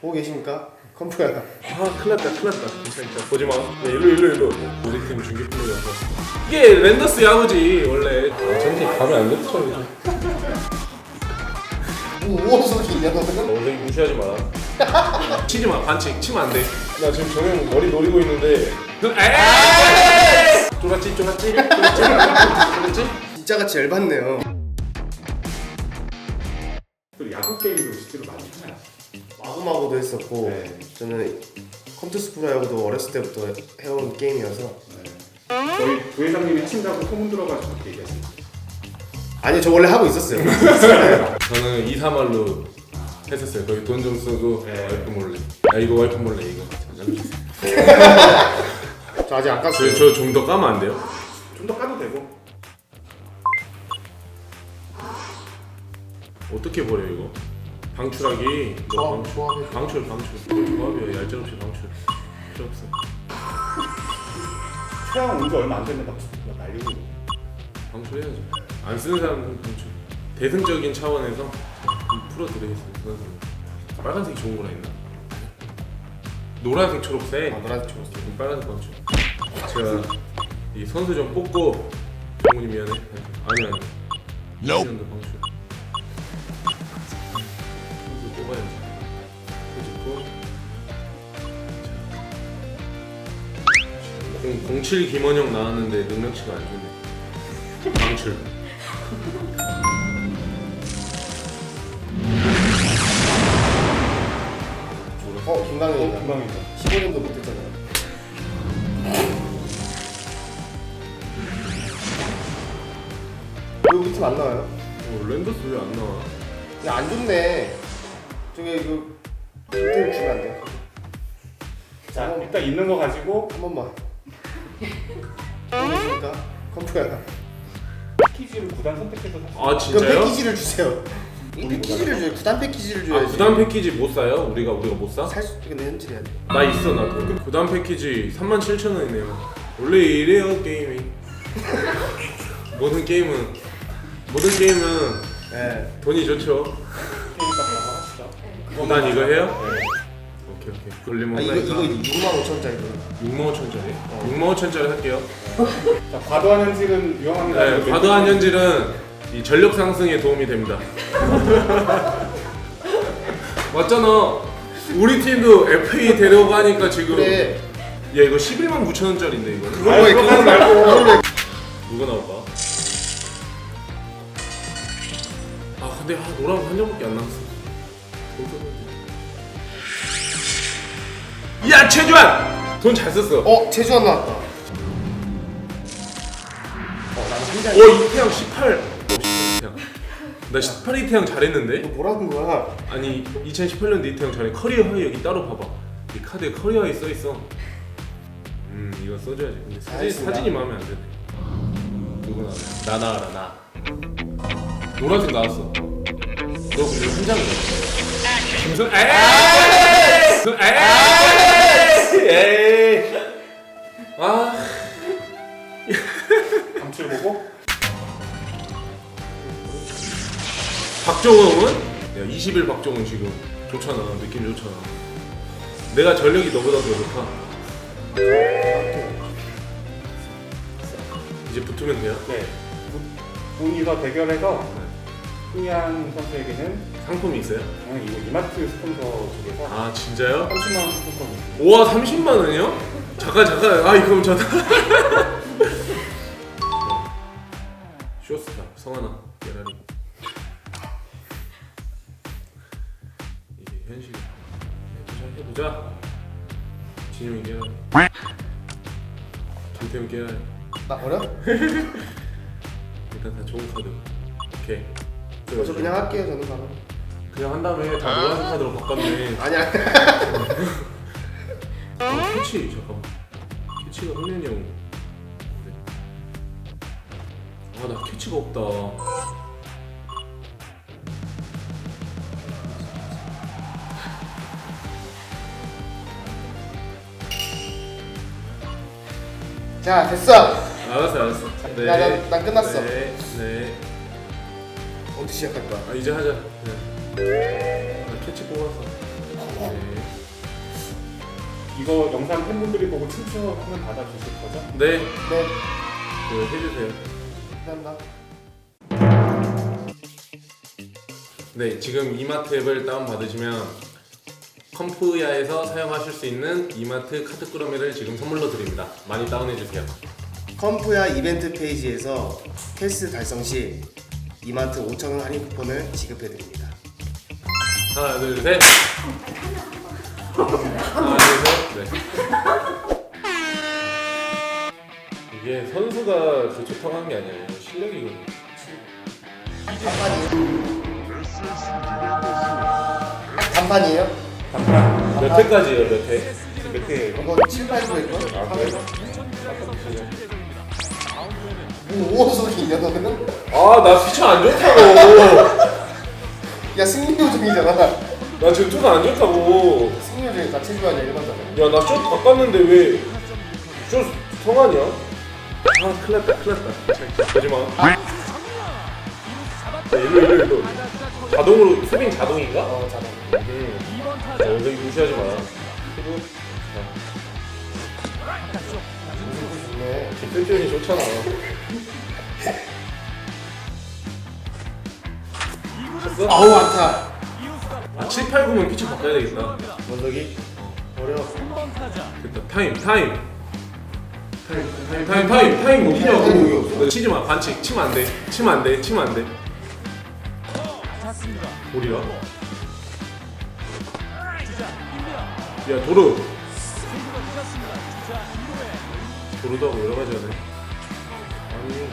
보고 계십니까? 컴프야. 아 큰일 났다 큰일 났다. 진짜 보지마. 야 일로 일로 일로. 우리 팀 중계 플레이어서. 이게 랜더스 야구지 원래. 아, 전체 감이 안 잡혀 이제 뭐 우호 소리 있냐 너는? 원래 무시하지 마라 치지 마 반칙. 치면 안돼. 나 지금 정형 머리 노리고 있는데. 그 에이 쫄았지 쫄았지? 쫄았지? 쫄았지? 진짜 같이 열받네요. 또 야구 게임도 실제로 많이 하나요? 마구마구도 했었고 네. 저는 컴투스 프로야구도 어렸을 때부터 해온 게임이어서 저희 부회장님이 하신다고 소문 들어가지고 그렇게 얘기하시죠. 아니 저 원래 하고 있었어요. 저는 2, 3할로 했었어요 거기 돈 좀 쓰고 네. 와이프 몰래 아 이거 와이프 몰래 이거 저 아직 안 깠어요. 저좀 더 까면 안 돼요? 좀 더 까도 되고. 어떻게 버려 이거? 방출하기. 이거 조합, 방출. 조합해. 방출 방출. 조합이야 얄짤없이 방출. 필요 없어 태양 온지 얼마 안 됐는데 막 날리고. 방출해야죠. 안 쓰는 사람은 방출. 대승적인 차원에서 좀 풀어드리겠어요 그건 빨간색이 좋은 거라 했나? 노란색 초록색. 아 노란색 좋았어. 빨간색 방출. 제가 이 선수 좀 뽑고 장모님 미안해. 아니 아니 노 방출 07 김원영 나왔는데 능력치가 안 좋네 방출 어 김강현이다. 건강이죠. 15년도 못했잖아요. 왜 우리 팀 안 나와요? 어, 랜더스 왜 안 나와? 야 안 좋네. 저기 그 김태우 주면 안 돼? 자, 일단 있는 거 가지고 한 번만. 모르십니까? 컴프야. 패키지를 구단 선택해서 샀어요. 아 그럼 진짜요? 패키지를 주세요. 패키지를 줘요. 구단 패키지를 아 줘야지. 구단 패키지 못 사요? 우리가 우리가 못 사? 살수 있는 현질해야 돼. 나 있어 나도 구단 패키지 37,000원이네요 원래 이래요 게임이 모든 게임은 모든 게임은 예. 돈이 좋죠 게임값 한번 하시죠. 구단 이거 해요? 오케이 오케이 걸리면 아 이거 이거 혼나니까 6만 5천 짜리. 6만 5천짜리? 6만 5천짜리 할게요 자, 과도한 현질은 위험합니다. 네, 과도한 현질은 이 전력 상승에 도움이 됩니다 맞잖아 우리 팀도 FA 데려가니까 지금 그래. 야 이거 11만 9천 원짜리인데 이거 그런 거에 그거 말고. 누가 나올까? 아 근데 아, 노랑 한 장밖에 안 남았어. 야 최주환 돈 잘 썼어. 어어 최주환 나왔다. 어. 이태양 18. 어, 18 이태양. 나 18 이태양 잘했는데? 이거 뭐라는 거야? 아니 2018년 이태양 잘해 커리어 하이 여기 따로 봐봐. 이 카드에 커리어 하이 써 있어. 음 이거 써줘야지. 근데 사진, 알겠습니다. 사진이 마음에 안 드네. 누구 나와? 나 나와라 나. 노란색 나왔어. 너 그리고 한 장이야. 김선 에이! 에이! 감출 보고 박정훈은 야 20일 박정훈 지금 좋잖아 느낌 좋잖아. 내가 전력이 너보다 더 좋다. 이제 붙으면 돼요. 네. 두 분이서 대결해서 흥이한 선수에게는 상품이 있어요? 저는 이거 이마트 스폰서 쪽에서 아 진짜요? 30만 원 상품권이 있습니다. 우와 30만 원이요? 잠깐 잠깐 아 그럼 저 김태훈 게라리 나. 버려? 일단 다 좋은 카드. 오케이. 저 그냥 할게요 저는 바로. 그냥 한 다음에 다 노란색 카드로 바꿨네. 아니야. 아, 캐치 잠깐만. 캐치가 흥년이 형. 아 나 캐치가 없다 자 됐어. 알았어 알았어 야, 난- 난 끝났어. 네, 네. 어디 시작할 거야? 아 이제 하자 네. 아, 캐치 뽑아서 네. 이거 영상 팬분들이 보고 춤추면 받아주실 거죠? 네, 네, 그 해주세요. 감사합니다. 네, 지금 이마트 앱을 다운 받으시면 컴프야에서 사용하실 수 있는 이마트 카드 꾸러미를 지금 선물로 드립니다. 많이 다운해 주세요. 컴프야 이벤트 페이지에서 퀘스트 달성 시 이마트 5,000원 할인 쿠폰을 지급해드립니다. 하나, 둘, 셋. 하나, 둘, 셋. 네. 이게 선수가 그 좋다고 하는 게 아니에요. 실력이거든요. 단판이에요? 몇 회까지예요? 몇 회? 몇 회? 이거 7, 8, 9일 걸? 아, 그래요? 뭐 오소리냐 너는? 아, 나 피처 안 좋다고. 야 승리 요정이잖아. 나 지금 투가 안 좋다고. 승리 요정이 다 체조하냐 일반적으로. 야, 나쇼 바꿨는데 왜? 쇼 성환이야? 아, 큰일 났다, 큰일 났다. 하지 마. 야, 일로, 일로, 일로. 자동으로, 스윙 자동인가? 어 잘해. 응. 자, 여기 무시하지 마. 그리고, 좋네. 뒷편이 좋잖아. 됐어? 아우 안타. 아, 7, 8, 9면 피치 바꿔야 되겠다. 원석이 어려. 됐다. 타임, 타임. 타임, 타임, 타임, 타임 못 타임 피냐고. 치지 마, 반칙. 치면 안 돼. 치면 안 돼. 치면 안 돼. 볼이야? 야, 도루. 도루도 하고 여러 가지 하네. 아니,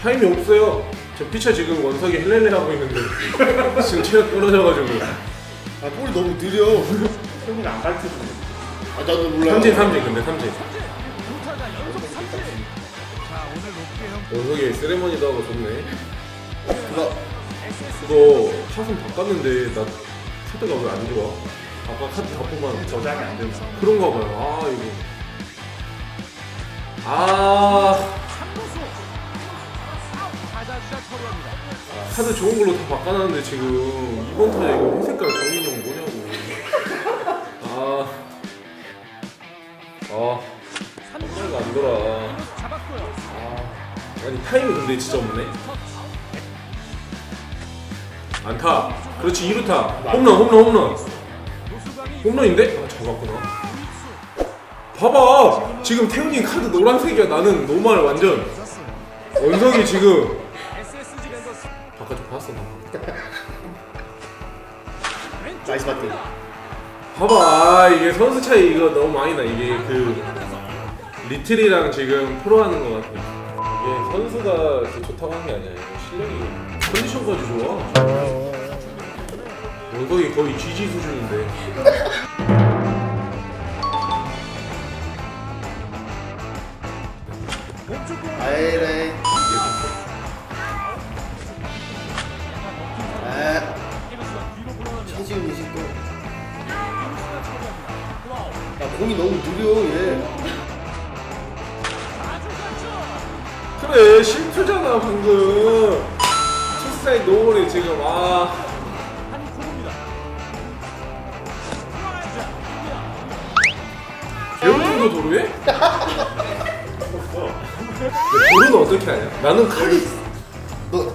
타임이 없어요. 저 피처 지금 원석이 헬렐레 하고 있는데 지금 체력 떨어져가지고 아 볼이 너무 느려. 형이 안 가르쳐주네. 아 나도 몰라. 삼진 삼진 근데 삼진 원석이 세레머니도 하고 좋네 그거 그거 샷은 바꿨는데 나 카드가 왜 안 좋아? 아까 카드 다 뽑았는데 저장이 안 되면. 그런가 봐요 아 이거 아 카드 좋은 걸로 다 바꿔놨는데 지금 이번 타자 이거 회색깔 정민이 형 뭐냐고 아 아, 손가락 안 돌아. 아, 아니 타임이 근데 진짜 없네. 안타. 그렇지 2루타. 홈런, 홈런, 홈런. 홈런인데? 아, 잡았구나. 봐봐. 지금 태훈이 카드 노란색이야. 나는 노말 완전. 원석이 지금. 바깥쪽 봤어 나. 나이스 바팅. 봐봐 아, 이게 선수 차이 이거 너무 많이 나 이게 그 리틀이랑 지금 프로 하는 거 같아 이게 선수가 그 좋다고 하는 게 아니야 이거 실력이 컨디션까지 좋아 원석이 거의 GG 수준인데 아이래. 아. 최지훈 이식도. 야 공이 너무 느려 얘. 그래 실투잖아 방금 투스타일 노을이 지금 아 배우도 도루해? 도루는 어떻게 하냐? 나는 칼이 너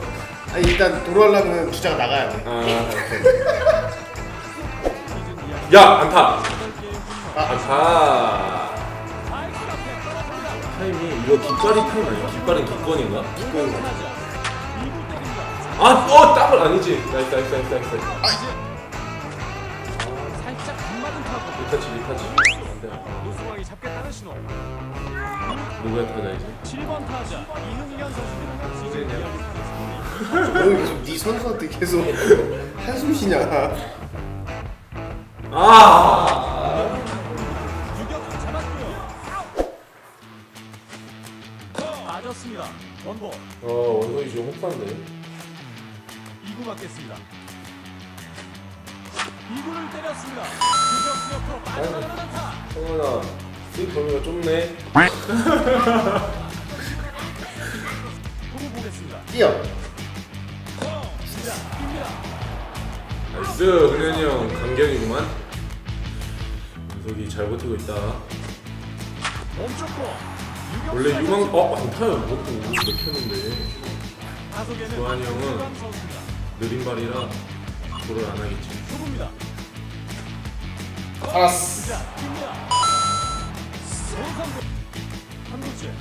아니 일단 도로 하려면 주자가 나가야 돼. 아, 야 안타 안타 타임이 이거 깃발이 타임 아니야? 깃발은 기권인가? 아어 더블 아니지 나이스 나이스 나이스 나이스 리 신호. 누구야 타자 이제 7번 타자 이흥현 선수입니다. 시즌 너 계속 네 선수한테 계속 한숨 쉬냐? 아 유격 잡았고요. 맞았습니다. 원볼 어, 원석이 지금 혹사인데 2구 맞겠습니다. 2구를 때렸습니다. 유격 옆으로 빠져나가는 안타. 성현아 범위가 좁네. 뛰어. 나이스 흔현이 형 강경이구만 여기 잘 버티고 있다. 원래 유망 어 안타요. 뭐또 맥혔는데 다속에는 조한이 형은. 느린 발이라 볼을 안 하겠지. 알았어. 자, 깁니다. 손삼구 한 번째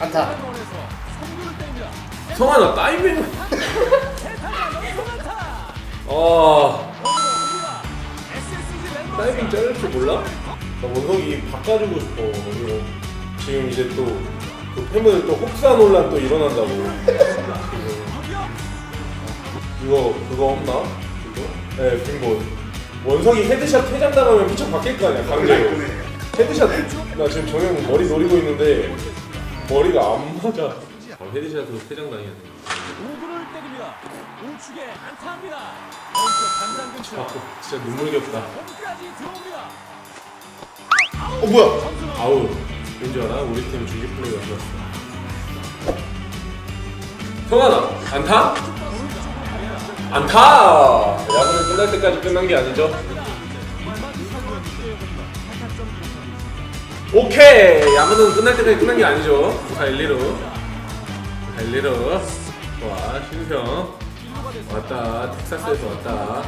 안타. 한번에서 선구를 뗍니다. 성환아. SSG 랜더 다이빙 자를 줄 몰라? 나 원석이 바꿔주고 싶어. 이거 지금 이제 또그 팬분들 또 혹사 논란 또 일어난다고. 이거 그거 없나? 네 빈본. 원석이 헤드샷 퇴장 당하면 피처 바뀔 거 아니야 강제로. 헤드샷 나 지금 정형 머리 노리고 있는데 머리가 안 맞아. 어, 헤드샷으로 퇴장 돼. 오구를 때립니다. 우측에 안타합니다. 왼쪽 단장 근처 아, 진짜 눈물겹다. 홈까지 들어옵니다. 어 뭐야? 아우 왠지 알아? 우리 팀 중계 플레이가 좋았어. 성환아 안타? 안타! 야구는 끝날 때까지 끝난 게 아니죠? 오케이! 야구는 끝날 때까지 끝난 게 아니죠? 4 1 2로 4 1 2로 와 신성 왔다 텍사스에서 왔다.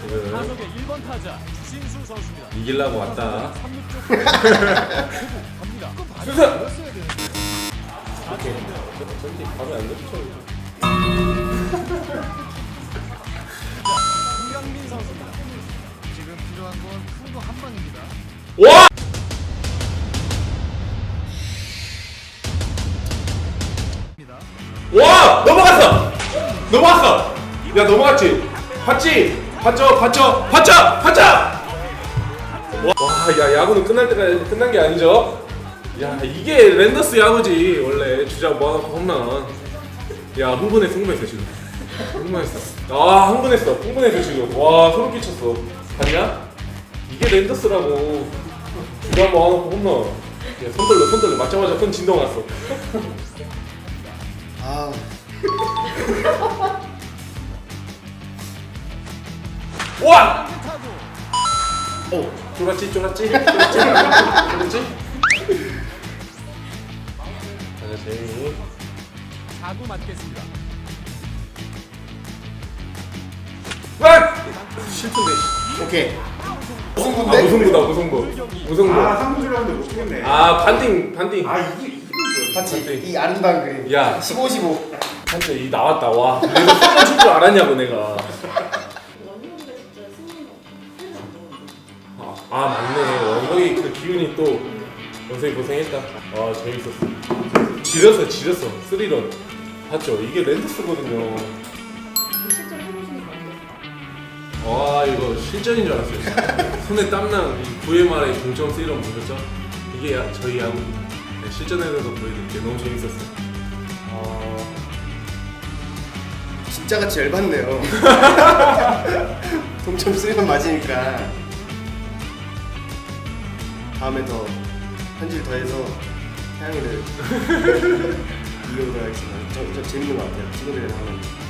지금 타석의 1번 타자 주신수 선수입니다. 이길라고 왔다 3루 쪽 갑니다. 수선! 넣었어야 되는데. 오케이 전지 감이 안 잡혀 김강민 선수입니다. 지금 필요한 건 큰거한 방입니다. 와! 와! 넘어갔지? 봤지? 봤죠? 봤죠? 봤죠? 봤죠? 와, 야 야구는 끝날 때까지 끝난 게 아니죠? 야 이게 랜더스 야구지 원래 주자 모아놓고 홈런 야 흥분했어 흥분했어 지금 흥분했어 아 흥분했어 흥분했어 지금 와 소름 끼쳤어 봤냐? 이게 랜더스라고 주자 모아놓고 홈런 야, 손 떨려 손 떨려 맞자마자 손 진동 왔어 아 와! 타구 어. 쫄았지 쫄았지 쫄았지 쫄았지 재민이 4구 맞겠습니다. 와! 실수인데 씨. 오케이. 아 승부인데? 무승부다 무승부 무승부 아 3분 줄였는데 못 치겠네. 아 반띵 반띵 아 이게 이게? 봤지? 이 아름다운 그림. 야. 15, 15. 진짜 이 나왔다 와 내가 손을 칠줄 알았냐고 내가 아, 아 맞네. 원석이 그 기운이 또 원석이 고생했다. 아 재밌었어. 지렸어 지렸어. 스리런. 봤죠? 이게 랜드스거든요. 실제로 해보시니까 어떠세요? 와 이거 실전인 줄 알았어요. 손에 땀난 이 VMR의 동점 스리런 보셨죠? 이게 야, 저희 야구 네, 실전에서도 보여드릴게요. 너무 재밌었어요. 아... 진짜 같이 열받네요. 동점 쓰리만 맞으니까 다음에 더 편지를 더해서 태양이를 이겨보도록 하겠습니다. 저, 저 재밌는 것 같아요. 친구들이랑 하는.